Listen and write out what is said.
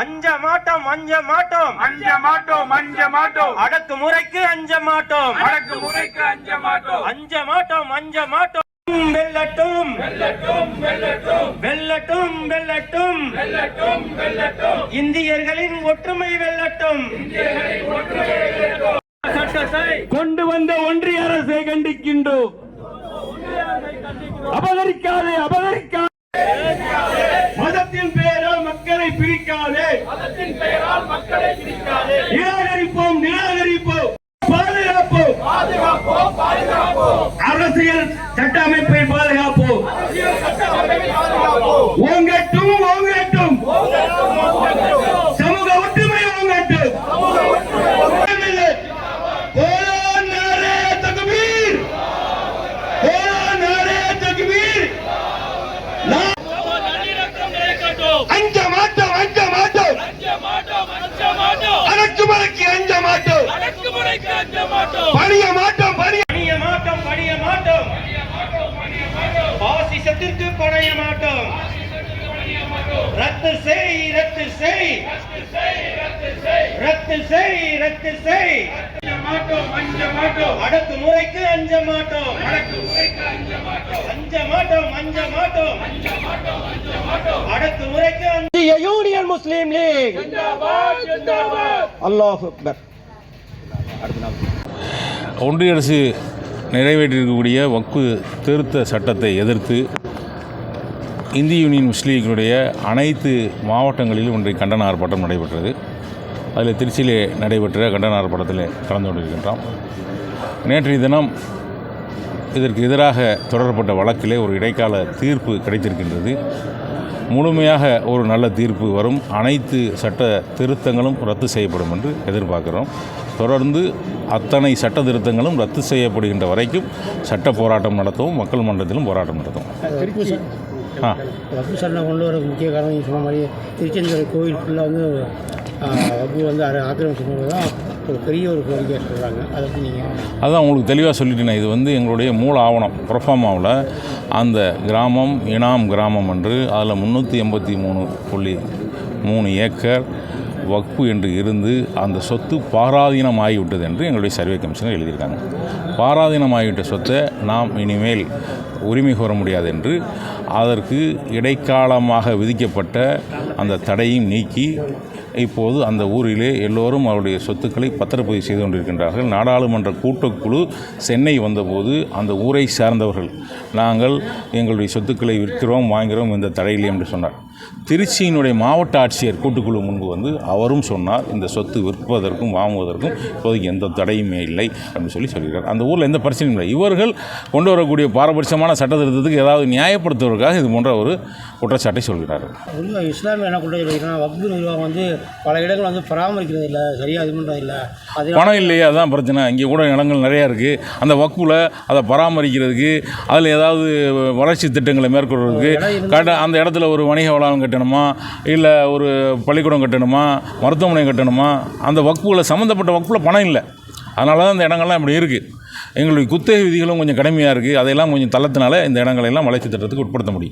அஞ்ச மாட்டோம் அஞ்ச மாட்டோம். அஞ்ச மாட்டோம் அஞ்ச மாட்டோம். அடக்கு முறைக்கு அஞ்ச மாட்டோம். அடக்கு முறைக்கு அஞ்ச மாட்டோம். அஞ்ச மாட்டோம் அஞ்ச மாட்டோம். வெல்லட்டும் வெல்லட்டும் வெல்லட்டும் வெல்லட்டும் இந்தியர்களின் ஒற்றுமை வெல்லட்டும் கொண்டு வந்த ஒன்றிய அரசை கண்டிக்கின்றோம். அபகரிக்காதே அபகரிக்காதே. பிரிக்காதே மதத்தின் பெயரால் மக்களை நிராகரிப்போம் நிராகரிப்போம் பாதுகாப்போம். பாதுகாப்போம் பாதுகாப்போம். அரசியல் சட்ட அமைப்பை பாதுகாப்போம் அரசியல் சட்டத்தை பாதுகாப்போம் ஓங்கட்டும் ஓங்கட்டும் சமூக ஒற்றுமை ஓங்கட்டும் போலோ நாரே தக்பீர் போலோ நாரே தக்பீர் அஞ்ச மாட்டோம் அஞ்ச மாட்டோம் அஞ்ச மாட்டோம் அஞ்ச மாட்டோம் அடக்குமுறைக்கு அஞ்ச மாட்டோம் அடக்குமுறைக்கு அஞ்ச மாட்டோம். பணிய மாட்டோம் பணிய மாட்டோம் பணிய மாட்டோம். பாசிசத்திற்கு பணைய மாட்டோம். ரத்து செய் ரத்து செய். ரத்து செய் ரத்து செய். அஞ்ச மாட்டோம் அஞ்ச மாட்டோம். அடக்கு முறைக்கு அஞ்ச மாட்டோம். அடக்குமுறைக்கு அஞ்ச மாட்டோம். அஞ்ச மாட்டோம் அஞ்ச மாட்டோம். அடக்கு முறைக்கு இந்திய யூனியன் முஸ்லீம் லீக் ஜிந்தாபாத் ஜிந்தாபாத். அல்லாஹ் அக்பர் ஒன்றிய அரசு நிறைவேற்றியிருக்கக்கூடிய வக்கு திருத்த சட்டத்தை எதிர்த்து இந்திய யூனியன் முஸ்லீம் லீக்கினுடைய அனைத்து மாவட்டங்களிலும் ஒன்றை கண்டன ஆர்ப்பாட்டம் நடைபெற்றது. அதில் திருச்சியிலே நடைபெற்ற கண்டன ஆர்ப்பாட்டத்தில் கலந்து கொண்டிருக்கின்றோம். நேற்றைய தினம் இதற்கு எதிராக தொடரப்பட்ட வழக்கிலே ஒரு இடைக்கால தீர்ப்பு கிடைத்திருக்கின்றது. முழுமையாக ஒரு நல்ல தீர்ப்பு வரும். அனைத்து சட்ட திருத்தங்களும் ரத்து செய்யப்படும் என்று எதிர்பார்க்கிறோம். தொடர்ந்து அத்தனை சட்ட திருத்தங்களும் ரத்து செய்யப்படுகின்ற வரைக்கும் சட்ட போராட்டம் நடத்தவும் மக்கள் மன்றத்திலும் போராட்டம் நடத்துவோம். ஆ. கொண்டு வர முக்கிய காரணம் சொன்ன மாதிரி திருச்செந்தூர் கோவில் ஃபுல்லாக வந்து ஆ, வந்து ஆக்கிரமிச்சு தான் ஒரு பெரிய ஒரு கோரிக்கையாக சொல்கிறாங்க அதை பற்றி நீங்கள் அதுதான் உங்களுக்கு தெளிவாக சொல்லிட்டேன் இது வந்து எங்களுடைய மூல ஆவணம் ப்ரொஃபாமாவில் அந்த கிராமம் இனாம் கிராமம் என்று அதில் முந்நூற்றி எண்பத்தி மூணு புள்ளி மூணு ஏக்கர் வக்ஃபு என்று இருந்து அந்த சொத்து பாராதீனம் ஆகிவிட்டது என்று எங்களுடைய சர்வே கமிஷனர் எழுதியிருக்காங்க. பாராதீனம் ஆகிவிட்ட சொத்தை நாம் இனிமேல் உரிமை கோர முடியாது என்று அதற்கு இடைக்காலமாக விதிக்கப்பட்ட அந்த தடையும் நீக்கி இப்போது அந்த ஊரிலே எல்லோரும் அவருடைய சொத்துக்களை பத்திரப்பதிவு செய்து கொண்டிருக்கின்றார்கள். நாடாளுமன்ற கூட்டக்குழு சென்னை வந்தபோது அந்த ஊரை சார்ந்தவர்கள் நாங்கள் எங்களுடைய சொத்துக்களை விற்கிறோம் வாங்கிறோம் இந்த தடையில்லை என்று சொன்னார். திருச்சியினுடைய மாவட்ட ஆட்சியர் கூட்டுக்குழு முன்பு வந்து அவரும் சொன்னார் இந்த சொத்து விற்பதற்கும் வாங்குவதற்கும் இப்போதைக்கு எந்த தடையுமே இல்லை அப்படின்னு சொல்லி சொல்லியிருக்கார். அந்த ஊரில் எந்த பிரச்சனையும் இல்லை. இவர்கள் கொண்டு வரக்கூடிய பாரபட்சமான சட்ட திருத்தத்துக்கு ஏதாவது நியாயப்படுத்துவதற்காக இது போன்ற ஒரு குற்றச்சாட்டை சொல்கிறார்கள் உள்ள இஸ்லாமிய என்ன கொண்டு சொல்லிக்கிறேன்னா வக்ஃபு நிர்வாகம் வந்து பல இடங்கள் வந்து பராமரிக்கிறது இல்லை சரியாக இது பண்ணுறது இல்லை. அது பணம் இல்லையா அதான் பிரச்சனை. இங்கே கூட இடங்கள் நிறையா இருக்குது அந்த வக்குவில் அதை பராமரிக்கிறதுக்கு அதில் ஏதாவது வளர்ச்சி திட்டங்களை மேற்கொள்வதற்கு அந்த இடத்துல ஒரு வணிக வளாகம் கட்டணுமா? இல்லை ஒரு பள்ளிக்கூடம் கட்டணுமா? மருத்துவமனை கட்டணுமா? அந்த வக்குவில் சம்மந்தப்பட்ட வகுப்பில் பணம் இல்லை. அதனால தான் இந்த இடங்கள்லாம் இப்படி இருக்குது எங்களுடைய குத்தகை விதிகளும் கொஞ்சம் கடுமையாக இருக்குது அதையெல்லாம் கொஞ்சம் தளத்தினால இந்த இடங்களெல்லாம் வளர்ச்சி திட்டத்துக்கு உட்படுத்த முடியும்.